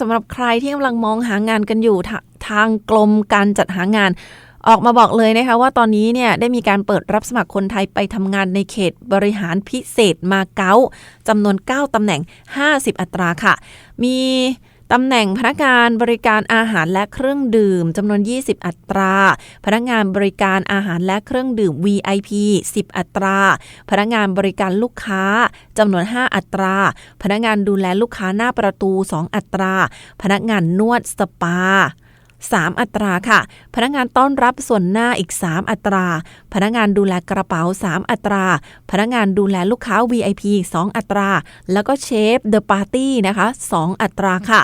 สำหรับใครที่กำลังมองหางานกันอยู่ทาทางกรมการจัดหางาน ออกมาบอกเลยนะคะว่าตอนนี้เนี่ยได้มีการเปิดรับสมัครคนไทยไปทำงานในเขตบริหารพิเศษมาเก๊าจำนวน 9ตำแหน่ง 50 อัตราค่ะ มี ตำแหน่งพนักงานบริการอาหารและเครื่องดื่มจำนวน 20 อัตรา พนักงานบริการอาหารและเครื่องดื่ม VIP 10 อัตรา พนักงานบริการลูกค้าจำนวน 5 อัตรา พนักงานดูแลลูกค้าหน้าประตู 2 อัตรา พนักงานนวดสปา 3 อัตราค่ะ พนักงานต้อนรับส่วนหน้าอีก 3 อัตรา พนักงานดูแลกระเป๋า 3 อัตรา พนักงานดูแลลูกค้า VIP 2 อัตรา แล้วก็เชฟเดอะปาร์ตี้นะคะ 2 อัตราค่ะ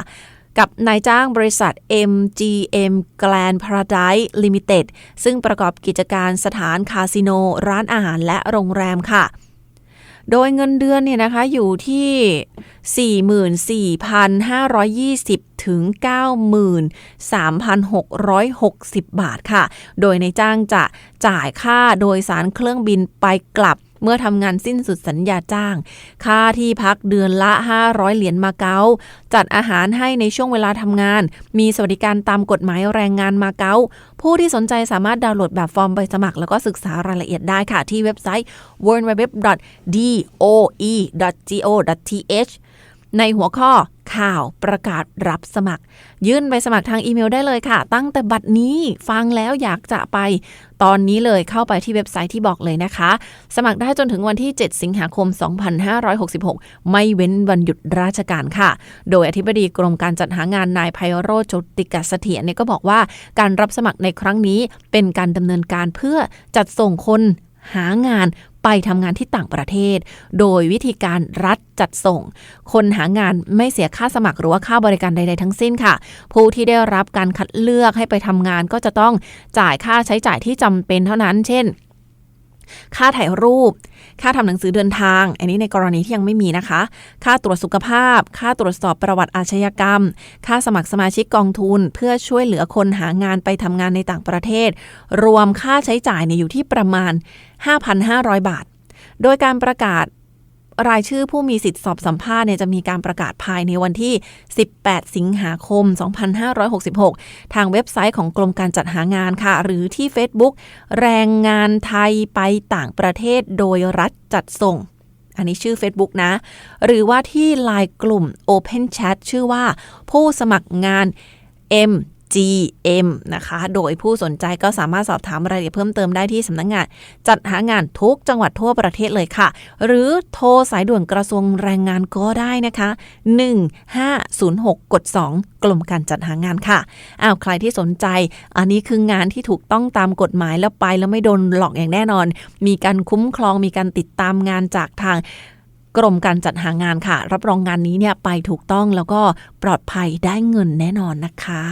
กับนายจ้างบริษัท MGM Grand Paradise Limited ซึ่งประกอบกิจการสถานคาสิโน ร้านอาหารและโรงแรมค่ะ โดยเงินเดือนเนี่ยนะคะอยู่ที่ 44,520 ถึง 93,660 บาทค่ะ โดยในจ้างจะจ่ายค่าโดยสารเครื่องบินไปกลับเมื่อทำงานสิ้นสุดสัญญาจ้าง ค่าที่พักเดือนละ 500 เหรียญมาเก๊า จัดอาหารให้ในช่วงเวลาทำงาน มีสวัสดิการตามกฎหมายแรงงานมาเก๊า ผู้ที่สนใจสามารถดาวน์โหลดแบบฟอร์มใบสมัคร แล้วก็ศึกษารายละเอียดได้ค่ะ ที่เว็บไซต์ www.doe.go.th ในหัวข้อ ข่าวประกาศรับสมัคร ยื่นใบสมัครทางอีเมลได้เลยค่ะ ตั้งแต่บัดนี้ฟังแล้วอยากจะไป ตอนนี้เลยเข้าไปที่เว็บไซต์ที่บอกเลยนะคะ สมัครได้จนถึงวันที่ 7 สิงหาคม 2566 ไม่เว้นวันหยุดราชการค่ะ โดยอธิบดีกรมการจัดหางานนายไพโรจนติกเสถียรเนี่ยก็บอกว่า การรับสมัครในครั้งนี้เป็นการดำเนินการเพื่อจัดส่งคน หางานไปทำงานที่ต่างประเทศ โดยวิธีการรัฐจัดส่ง คนหางานไม่เสียค่าสมัครหรือว่าค่าบริการใด ๆ ทั้งสิ้นค่ะ ผู้ที่ได้รับการคัดเลือกให้ไปทำงานก็จะต้องจ่ายค่าใช้จ่ายที่จำเป็นเท่านั้น เช่น ค่าถ่ายรูป ค่าทำหนังสือเดินทาง อันนี้ในกรณีที่ยังไม่มีนะคะ ค่าตรวจสุขภาพ ค่าตรวจสอบประวัติอาชญากรรม ค่าสมัครสมาชิกกองทุน เพื่อช่วยเหลือคนหางานไปทำงานในต่างประเทศ รวมค่าใช้จ่ายเนี่ยอยู่ที่ประมาณ 5,500 บาท โดยการประกาศ รายชื่อผู้มีสิทธิสอบสัมภาษณ์เนี่ยจะมีการประกาศภายในวันที่ 18 สิงหาคม 2566 ทางเว็บไซต์ของกรมการจัดหางานค่ะ หรือที่ Facebook แรงงานไทยไปต่างประเทศโดยรัฐจัดส่ง อันนี้ชื่อ Facebook นะ หรือว่าที่ไลน์กลุ่ม Open Chat ชื่อว่าผู้สมัครงาน M GM นะคะ โดยผู้สนใจก็สามารถสอบถามรายละเอียดเพิ่มเติมได้ที่สำนักงงาน จัดหางานทุกจังหวัดทั่วประเทศเลยค่ะ หรือโทรสายด่วนกระทรวงแรงงานก็ได้นะคะ 1506 กด 2กรมการจัดหางานค่ะ อ้าวใครที่สนใจ อันนี้คืองานที่ถูกต้องตามกฎหมายแล้วไปแล้วไม่โดนหลอกอย่างแน่นอน มีการคุ้มครองมีการติดตามงานจากทางกรมการจัดหางานค่ะ รับรองงานนี้เนี่ยไปถูกต้องแล้วก็ปลอดภัยได้เงินแน่นอนนะคะ